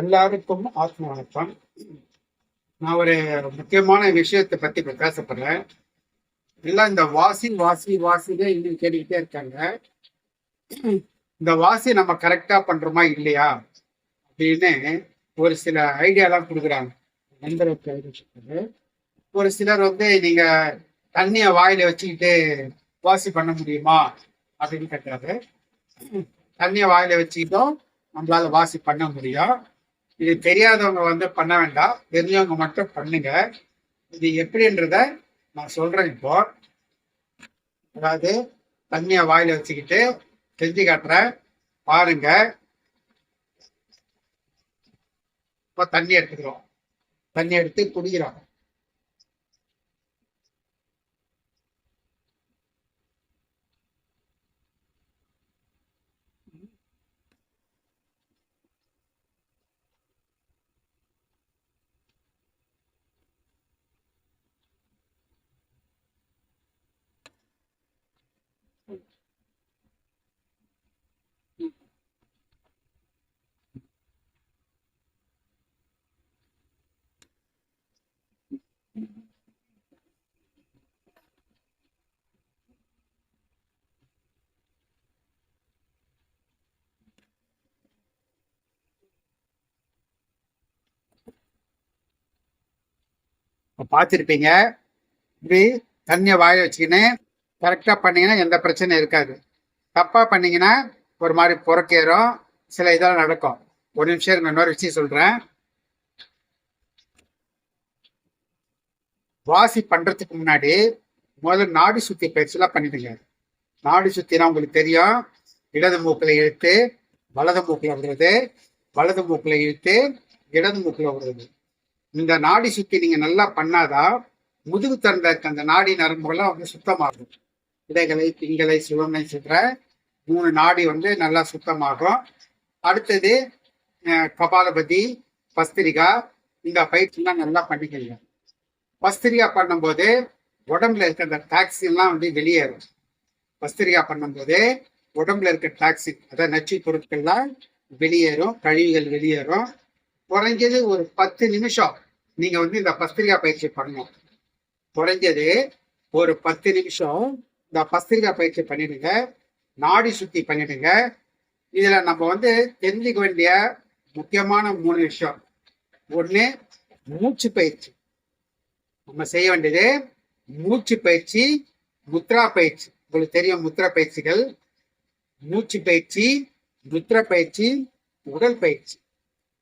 எல்லாருக்கும் ஆத்ம வணக்கம். நான் ஒரு முக்கியமான விஷயத்தை பத்தி இப்ப பேசப்படுறேன் எல்லாம் இந்த வாசி வாசி வாசினே இன்னும் கேட்டுக்கிட்டே இருக்காங்க. இந்த வாசி நம்ம கரெக்டா பண்றோமா இல்லையா அப்படின்னு ஒரு சில ஐடியாலாம் கொடுக்குறாங்க. நண்பருக்கு ஒரு சிலர் வந்து நீங்க தண்ணிய வாயில வச்சுக்கிட்டு வாசி பண்ண முடியுமா? அப்படின்னு கேட்கறாரு தண்ணிய வாயில வச்சுக்கிட்டோம் நம்மளால வாசி பண்ண முடியும். இது தெரியாதவங்க வந்து பண்ண வேண்டாம். தெரிஞ்சவங்க மட்டும் பண்ணுங்க. இது எப்படின்றத நான் சொல்றேன் இப்போ. அதாவது தண்ணிய வாயில வச்சுக்கிட்டு செஞ்சு காட்டுறேன் பாருங்க. இப்போ தண்ணி எடுத்துக்கிறோம். தண்ணி எடுத்து குடிக்கிறோம். பார்த்துருப்பீங்க. இப்படி தண்ணியை வாய வச்சுக்கின்னு கரெக்டாக பண்ணீங்கன்னா எந்த பிரச்சனையும் இருக்காது. தப்பாக பண்ணிங்கன்னா ஒரு மாதிரி புறக்கேறும். சில இதெல்லாம் நடக்கும். ஒரு நிமிஷம் இருங்க, இன்னொரு விஷயம் சொல்கிறேன் வாசி பண்ணுறதுக்கு முன்னாடி முதல்ல நாடி சுற்றி பயிற்சியெலாம் பண்ணிடுங்க நாடி சுற்றினா உங்களுக்கு தெரியும். இடது மூக்கில் இழுத்து வலது மூக்கில் விடுறது. வலது மூக்கில் இழுத்து இடது மூக்கில் விடுறது. இந்த நாடி சுத்தி நீங்க நல்லா பண்ணாதான் முதுகு தண்டை இருக்க அந்த நாடி நரம்புகள்லாம் வந்து சுத்தமாகும். இடைகளை திங்களை சிவமை சென்ற மூணு நாடி வந்து நல்லா சுத்தமாகும். அடுத்தது கபாலபதி பஸ்திரிகா இந்த பயிற்சிலாம் நல்லா பண்ணிக்கங்க. பஸ்திரிகா பண்ணும்போது உடம்புல இருக்க அந்த டாக்ஸின்லாம் வந்து வெளியேறும். பஸ்திரிகா பண்ணும்போது உடம்புல இருக்க டாக்ஸின் அதாவது நச்சு பொருட்கள்லாம் வெளியேறும் கழிவுகள் வெளியேறும். குறைஞ்சது ஒரு பத்து நிமிஷம் நீங்க வந்து இந்த பஸ்திரிகா பயிற்சி பண்ணணும். குறைஞ்சது ஒரு பத்து நிமிஷம் இந்த பஸ்திரிகா பயிற்சி பண்ணிடுங்க. நாடி சுத்தி பண்ணிடுங்க. இதுல நம்ம வந்து தெரிஞ்சுக்க வேண்டிய முக்கியமான மூணு விஷயம். ஒண்ணு மூச்சு பயிற்சி. நம்ம செய்ய வேண்டியது மூச்சு பயிற்சி முத்ரா பயிற்சி. உங்களுக்கு தெரியும் முத்ரா பயிற்சிகள். மூச்சு பயிற்சி முத்ரா பயிற்சி உடல் பயிற்சி.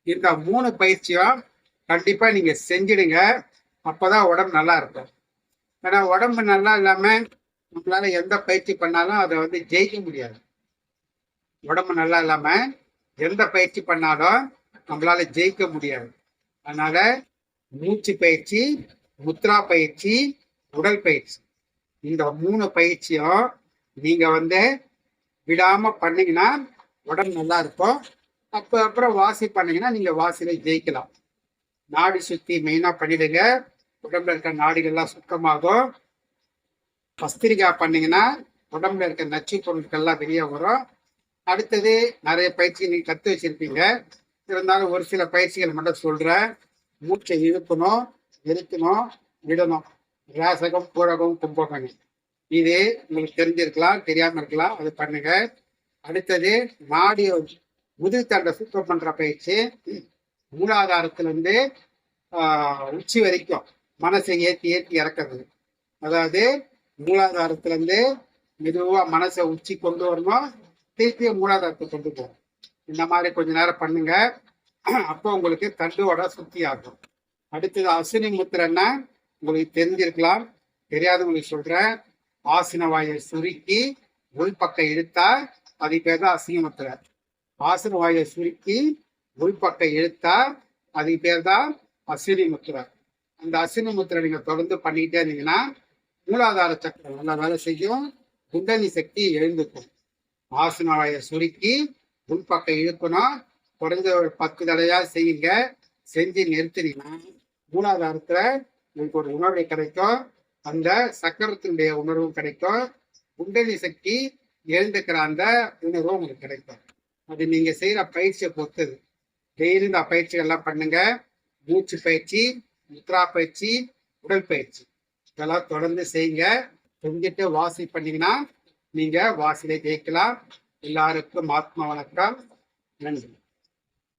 இந்த மூணு பயிற்சியும் கண்டிப்பா நீங்க செஞ்சிடுங்க. அப்பதான் உடம்பு நல்லா இருக்கும். ஏன்னா உடம்பு நல்லா இல்லாம நம்மளால எந்த பயிற்சி பண்ணாலும் அதை வந்து ஜெயிக்க முடியாது. உடம்பு நல்லா இல்லாம எந்த பயிற்சி பண்ணாலும் நம்மளால ஜெயிக்க முடியாது. அதனால மூச்சு பயிற்சி முத்ரா பயிற்சி உடல் பயிற்சி. இந்த மூணு பயிற்சியும் நீங்க வந்து விடாம பண்ணீங்கன்னா உடம்பு நல்லா இருக்கும். அப்ப அப்புறம் வாசி பண்ணீங்கன்னா நீங்க வாசியில ஜெயிக்கலாம். நாடி சுத்தி மெயினா பண்ணிடுங்க. உடம்புல இருக்க நாடுகள்லாம் சுத்தமாகும். பஸ்திரிகா பண்ணீங்கன்னா உடம்புல இருக்க நச்சு பொருட்கள்லாம் வெளியே வரும். அடுத்தது நிறைய பயிற்சிகள் நீங்க கத்து வச்சிருப்பீங்க. இருந்தாலும் ஒரு சில பயிற்சிகள் மட்டும் சொல்றேன். மூச்சை இழுக்கணும் நிறுத்தணும் விடணும். ராசகம் பூரகம் கும்பகணி இது உங்களுக்கு தெரிஞ்சிருக்கலாம் தெரியாம இருக்கலாம். அது பண்ணுங்க. அடுத்தது நாடிய முதுகு தண்டை சுத்தம் பண்ற பயிற்சி. மூலாதாரத்துல இருந்து ஆஹ், உச்சி வரைக்கும் மனசை ஏற்றி ஏற்றி இறக்குறது. அதாவது மூலாதாரத்துல இருந்து மெதுவா மனசை உச்சி கொண்டு வரணும். திருப்பி மூலாதாரத்தை கொண்டு போகும் இந்த மாதிரி கொஞ்ச நேரம் பண்ணுங்க. அப்போ உங்களுக்கு தண்டுவோட சுத்தி ஆகும். அடுத்தது அசினி முத்திரன்னா உங்களுக்கு தெரிஞ்சிருக்கலாம். தெரியாதவங்களுக்கு சொல்றேன். ஆசன வாயை சுருக்கி உள்பக்கம் இழுத்தா அது பேர் தான் அசினி முத்திரை ஆசன வாயை சுருக்கி உள்பக்க இழுத்தா அது பேர் தான் அசினி முத்திரை. அந்த அசினி முத்திரை நீங்க தொடர்ந்து பண்ணிக்கிட்டே இருந்தீங்கன்னா மூலாதார சக்கரம் நல்லா வேலை செய்யும். குண்டலி சக்தி எழுந்துக்கும். ஆசன சுருக்கி உள்பக்கம் இழுக்கணும். குறைஞ்ச ஒரு பத்து தடையா செய்யுங்க. செஞ்சு நிறுத்தினீங்கன்னா மூலாதாரத்துல உங்களுக்கு ஒரு உணர்வு கிடைக்கும். அந்த சக்கரத்தினுடைய உணர்வும் கிடைக்கும். குண்டலி சக்தி எழுந்துக்கிற அந்த உணர்வும் உங்களுக்கு கிடைக்கும். அது நீங்க செய்யற பயிற்சியை பொறுத்தது. டெய்லி இந்த பயிற்சிகள்லாம் பண்ணுங்க. மூச்சு பயிற்சி முத்ரா பயிற்சி உடல் பயிற்சி. இதெல்லாம் தொடர்ந்து செய்யுங்க. செஞ்சுட்டு வாசி பண்ணீங்கன்னா நீங்க வாசிலை ஜெயிக்கலாம். எல்லாருக்கும் ஆத்மா வணக்கம். நன்றி.